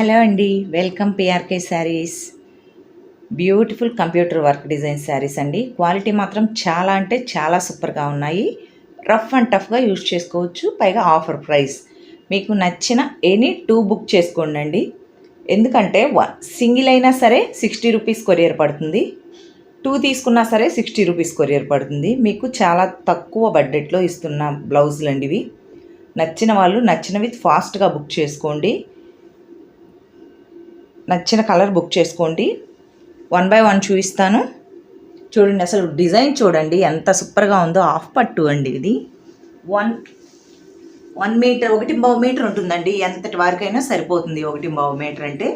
Hello అండి welcome PRK saris. Beautiful computer work design saris అండి. Quality మాత్రం చాలా అంటే చాలా సూపర్గా ఉన్నాయి. రఫ్ అండ్ టఫ్గా యూజ్ చేసుకోవచ్చు పైగా ఆఫర్ ప్రైస్. మీకు నచ్చిన ఎనీ టూ బుక్ చేసుకోండి ఎందుకంటే వన్ సింగిల్ అయినా సరే సిక్స్టీ రూపీస్ కొరియర్ పడుతుంది. టూ తీసుకున్నా సరే సిక్స్టీ రూపీస్ కొరియర్ పడుతుంది. మీకు చాలా తక్కువ బడ్జెట్లో ఇస్తున్న బ్లౌజులు అండి ఇవి నచ్చిన వాళ్ళు నచ్చినవి ఫాస్ట్గా బుక్ చేసుకోండి. నచ్చిన కలర్ బుక్ చేసుకోండి. వన్ బై వన్ చూపిస్తాను. చూడండి అసలు డిజైన్ చూడండి ఎంత సూపర్గా ఉందో. హాఫ్ పట్టు అండి ఇది. వన్ వన్ మీటర్ ఒకటి బావు మీటర్ ఉంటుందండి. ఎంతటి వరకైనా సరిపోతుంది ఒకటి బావు మీటర్ అంటే.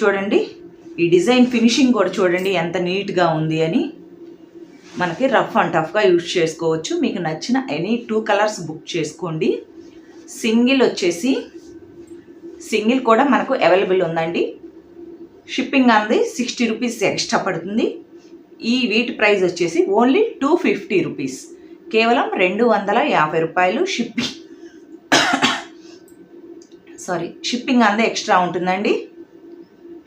చూడండి ఈ డిజైన్ ఫినిషింగ్ కూడా చూడండి ఎంత నీట్గా ఉంది అని. మనకి రఫ్ అండ్ టఫ్గా యూజ్ చేసుకోవచ్చు. మీకు నచ్చిన ఎనీ టూ కలర్స్ బుక్ చేసుకోండి. సింగిల్ వచ్చేసి సింగిల్ కూడా మనకు అవైలబుల్ ఉందండి. షిప్పింగ్ అంది సిక్స్టీ రూపీస్ ఎక్స్ట్రా పడుతుంది. ఈ వీటి ప్రైస్ వచ్చేసి ఓన్లీ టూ ఫిఫ్టీ రూపీస్. కేవలం రెండు వందల యాభై రూపాయలు షిప్పింగ్. సారీ షిప్పింగ్ అందే ఎక్స్ట్రా ఉంటుందండి.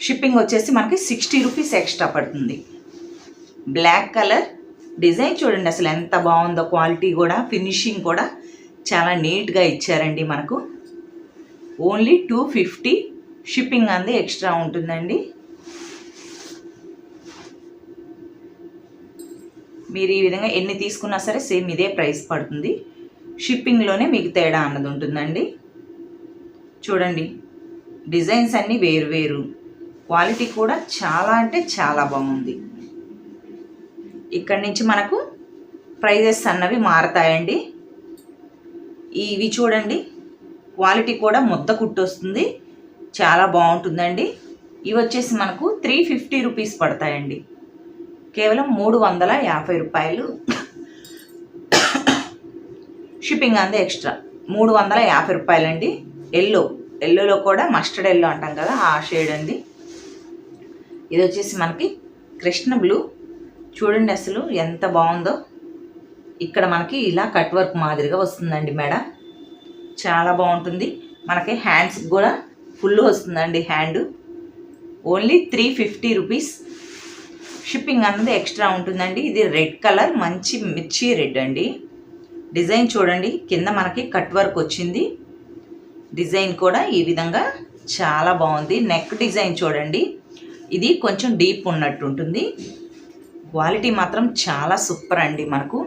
షిప్పింగ్ వచ్చేసి మనకి సిక్స్టీ రూపీస్ ఎక్స్ట్రా పడుతుంది. బ్లాక్ కలర్ డిజైన్ చూడండి అసలు ఎంత బాగుందో క్వాలిటీ కూడా ఫినిషింగ్ కూడా చాలా నీట్గా ఇచ్చారండి మనకు. ఓన్లీ టూ ఫిఫ్టీ షిప్పింగ్ అంది ఎక్స్ట్రా ఉంటుందండి. మీరు ఈ విధంగా ఎన్ని తీసుకున్నా సరే సేమ్ ఇదే ప్రైస్ పడుతుంది. షిప్పింగ్లోనే మీకు తేడా అన్నది ఉంటుందండి. చూడండి డిజైన్స్ అన్నీ వేరు వేరు. క్వాలిటీ కూడా చాలా అంటే చాలా బాగుంది. ఇక్కడి నుంచి మనకు ప్రైజెస్ అన్నవి మారతాయండి. ఇవి చూడండి క్వాలిటీ కూడా ముద్ద కుట్టు వస్తుంది. చాలా బాగుంటుందండి. ఇవి వచ్చేసి మనకు త్రీ ఫిఫ్టీ రూపీస్ పడతాయండి. కేవలం మూడు వందల యాభై రూపాయలు. షిప్పింగ్ అందే ఎక్స్ట్రా. మూడు వందల యాభై రూపాయలండి. ఎల్లో. ఎల్లోలో కూడా మస్టర్డ్ ఎల్లో అంటాం కదా ఆ షేడ్ అండి. ఇది వచ్చేసి మనకి కృష్ణ బ్లూ. చూడండి అసలు ఎంత బాగుందో. ఇక్కడ మనకి ఇలా కట్ వర్క్ మాదిరిగా వస్తుందండి మేడం. చాలా బాగుంటుంది. మనకి హ్యాండ్స్ కూడా ఫుల్ వస్తుందండి hand only three fifty rupees shipping అన్నది ఎక్స్ట్రా ఉంటుందండి. ఇది రెడ్ కలర్ మంచి మిర్చి రెడ్ అండి. డిజైన్ చూడండి కింద మనకి కట్ వర్క్ వచ్చింది. డిజైన్ కూడా ఈ విధంగా చాలా బాగుంది. నెక్ డిజైన్ చూడండి. ఇది కొంచెం డీప్ ఉన్నట్టు ఉంటుంది. క్వాలిటీ మాత్రం చాలా సూపర్ అండి మనకు.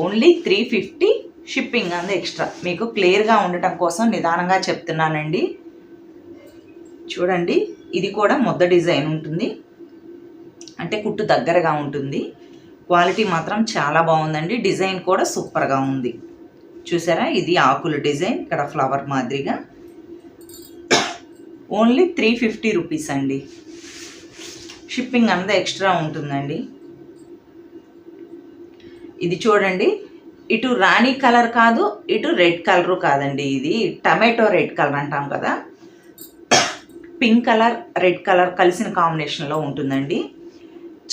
ఓన్లీ త్రీ ఫిఫ్టీ షిప్పింగ్ అంది ఎక్స్ట్రా మీకు క్లియర్గా ఉండటం కోసం నిదానంగా చెప్తున్నానండి. చూడండి ఇది కూడా ముద్ద డిజైన్ ఉంటుంది. అంటే కుట్టు దగ్గరగా ఉంటుంది. క్వాలిటీ మాత్రం చాలా బాగుందండి. డిజైన్ కూడా సూపర్గా ఉంది. చూసారా? ఇది ఆకుల డిజైన్. ఇక్కడ ఫ్లవర్ మాదిరిగా. ఓన్లీ త్రీ ఫిఫ్టీ రూపీస్ అండి. షిప్పింగ్ అంతా ఎక్స్ట్రా ఉంటుందండి. ఇది చూడండి ఇటు రాణి కలర్ కాదు ఇటు రెడ్ కలరు కాదండి ఇది. టమాటో రెడ్ కలర్ అంటాం కదా. పింక్ కలర్ రెడ్ కలర్ కలిసిన కాంబినేషన్లో ఉంటుందండి.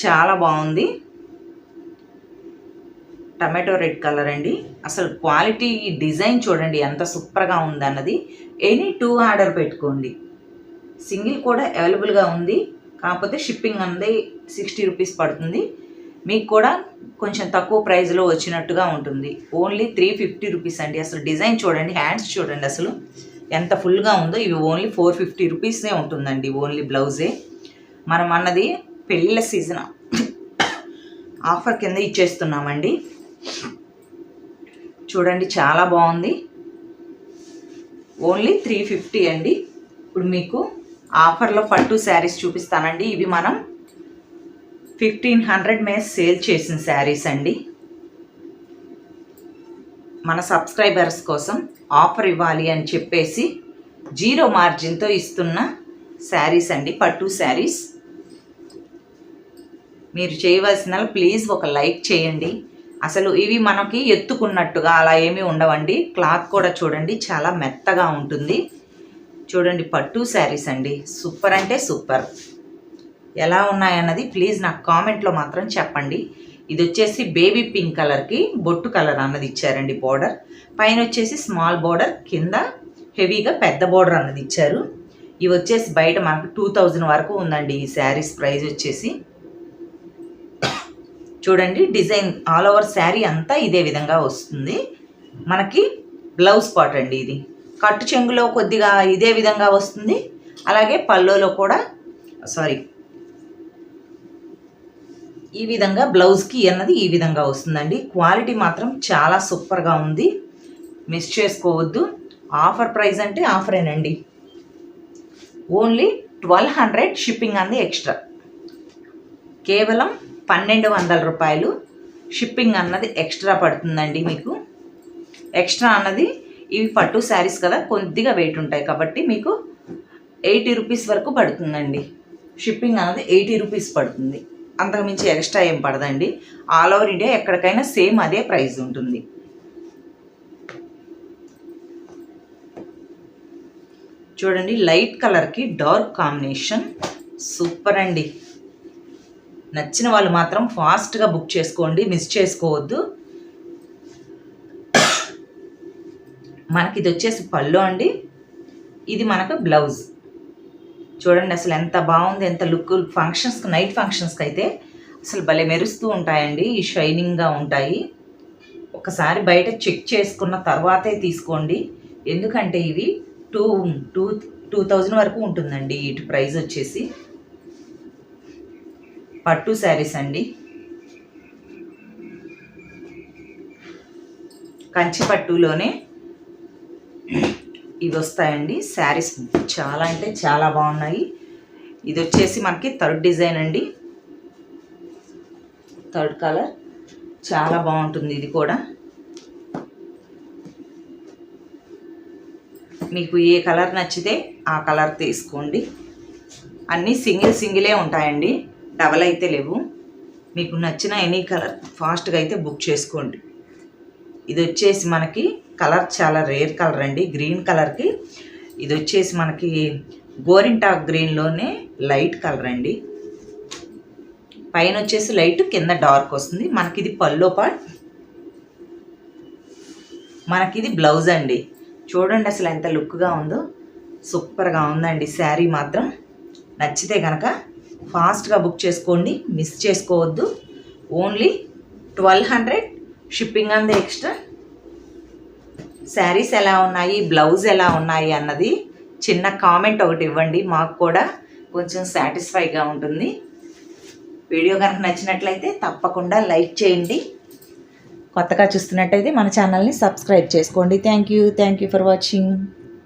చాలా బాగుంది. టమాటో రెడ్ కలర్ అండి. అసలు క్వాలిటీ డిజైన్ చూడండి ఎంత సూపర్గా ఉందన్నది. ఎనీ టూ ఆర్డర్ పెట్టుకోండి. సింగిల్ కూడా అవైలబుల్గా ఉంది. కాకపోతే షిప్పింగ్ అన్నది సిక్స్టీ రూపీస్ పడుతుంది. మీకు కూడా కొంచెం తక్కువ ప్రైస్లో వచ్చినట్టుగా ఉంటుంది. ఓన్లీ త్రీ ఫిఫ్టీ రూపీస్ అండి. అసలు డిజైన్ చూడండి హ్యాండ్స్ చూడండి అసలు ఎంత ఫుల్గా ఉందో. ఇవి ఓన్లీ ఫోర్ ఫిఫ్టీ రూపీస్నే ఉంటుందండి ఓన్లీ బ్లౌజే మనం అన్నది పెళ్ళిళ్ళ సీజన్ ఆఫర్ కింద ఇచ్చేస్తున్నామండి. చూడండి చాలా బాగుంది. ఓన్లీ త్రీ ఫిఫ్టీ అండి. ఇప్పుడు మీకు ఆఫర్లో పట్టు శారీస్ చూపిస్తానండి. ఇవి మనం ఫిఫ్టీన్ హండ్రెడ్ మేస్ సేల్ చేసిన శారీస్ అండి. మన సబ్స్క్రైబర్స్ కోసం ఆఫర్ ఇవ్వాలి అని చెప్పేసి జీరో మార్జిన్తో ఇస్తున్న శారీస్ అండి పట్టు శారీస్. మీరు చేయవలసిన ప్లీజ్ ఒక లైక్ చేయండి. అసలు ఇవి మనకి ఎత్తుకున్నట్టుగా అలా ఏమీ ఉండవండి. క్లాత్ కూడా చూడండి చాలా మెత్తగా ఉంటుంది. చూడండి పట్టు శారీస్ అండి. సూపర్ అంటే సూపర్. ఎలా ఉన్నాయన్నది ప్లీజ్ నాకు కామెంట్లో మాత్రం చెప్పండి. ఇది వచ్చేసి బేబీ పింక్ కలర్కి బొట్టు కలర్ అన్నది ఇచ్చారండి బోర్డర్ పైన వచ్చేసి స్మాల్ బోర్డర్ కింద హెవీగా పెద్ద బోర్డర్ అన్నది ఇచ్చారు. ఇవి వచ్చేసి బయట మనకు టూ థౌజండ్ వరకు ఉందండి ఈ శారీస్ ప్రైస్ వచ్చేసి. చూడండి డిజైన్ ఆల్ ఓవర్ శారీ అంతా ఇదే విధంగా వస్తుంది. మనకి బ్లౌజ్ పార్ట్ అండి ఇది. కట్టు చెంగులో కొద్దిగా ఇదే విధంగా వస్తుంది. అలాగే పల్లోలో కూడా సారీ ఈ విధంగా బ్లౌజ్కి అన్నది ఈ విధంగా వస్తుందండి. క్వాలిటీ మాత్రం చాలా సూపర్గా ఉంది. మిస్ చేసుకోవద్దు. ఆఫర్ ప్రైస్ అంటే ఆఫరేనండి ఓన్లీ ట్వెల్వ్ హండ్రెడ్ షిప్పింగ్ అంది ఎక్స్ట్రా కేవలం పన్నెండు వందల రూపాయలు షిప్పింగ్ అన్నది ఎక్స్ట్రా పడుతుందండి మీకు. ఎక్స్ట్రా అన్నది ఇవి పట్టు శారీస్ కదా కొద్దిగా వెయిట్ ఉంటాయి కాబట్టి మీకు ఎయిటీ రూపీస్ వరకు పడుతుందండి. షిప్పింగ్ అన్నది ఎయిటీ రూపీస్ పడుతుంది. అంతకుమించి ఎక్స్ట్రా ఏం పడదండి. ఆల్ ఓవర్ ఇండియా ఎక్కడికైనా సేమ్ అదే ప్రైస్ ఉంటుంది. చూడండి లైట్ కలర్కి డార్క్ కాంబినేషన్ సూపర్ అండి. నచ్చిన వాళ్ళు మాత్రం ఫాస్ట్గా బుక్ చేసుకోండి మిస్ చేసుకోవద్దు. మనకి ఇది వచ్చేసి పళ్ళు అండి. ఇది మనకు బ్లౌజ్. చూడండి అసలు ఎంత బాగుంది ఎంత లుక్. ఫంక్షన్స్కి నైట్ ఫంక్షన్స్కి అయితే అసలు భలే మెరుస్తూ ఉంటాయండి. ఈ షైనింగ్గా ఉంటాయి. ఒకసారి బయట చెక్ చేసుకున్న తర్వాతే తీసుకోండి. ఎందుకంటే ఇవి టూ టూ టూ థౌజండ్ వరకు ఉంటుందండి. ఇటు ప్రైస్ వచ్చేసి పట్టు శారీస్ అండి. కంచి పట్టులోనే ఇవి వస్తాయండి శారీస్ చాలా అంటే చాలా బాగున్నాయి. ఇది వచ్చేసి మనకి థర్డ్ డిజైన్ అండి. Third colour. చాలా బాగుంటుంది ఇది కూడా. మీకు ఏ కలర్ నచ్చితే ఆ కలర్ తీసుకోండి. అన్నీ సింగిల్ సింగిలే ఉంటాయండి. డబల్ అయితే లేవు. మీకు నచ్చిన ఎనీ కలర్ ఫాస్ట్గా అయితే బుక్ చేసుకోండి. ఇది వచ్చేసి మనకి కలర్ చాలా రేర్ కలర్ అండి. గ్రీన్ కలర్కి ఇది వచ్చేసి మనకి గోరింటాక్ గ్రీన్లోనే లైట్ కలర్ అండి. పైన వచ్చేసి లైట్ కింద డార్క్ వస్తుంది. మనకి ఇది పల్లో పార్ట్ మనకి ఇది బ్లౌజ్ అండి. చూడండి అసలు ఎంత లుక్గా ఉందో. సూపర్గా ఉందండి శారీ మాత్రం. నచ్చితే కనుక ఫాస్ట్గా బుక్ చేసుకోండి. మిస్ చేసుకోవద్దు. ఓన్లీ ట్వెల్వ్ హండ్రెడ్ షిప్పింగ్ అంది ఎక్స్ట్రా శారీస్ ఎలా ఉన్నాయి బ్లౌజ్ ఎలా ఉన్నాయి అన్నది చిన్న కామెంట్ ఒకటి ఇవ్వండి. మాకు కూడా కొంచెం సాటిస్ఫైగా ఉంటుంది. వీడియో కనుక నచ్చినట్లయితే తప్పకుండా లైక్ చేయండి. కొత్తగా చూస్తున్నట్టయితే మన ఛానల్ని సబ్స్క్రైబ్ చేసుకోండి. Thank you thank you for watching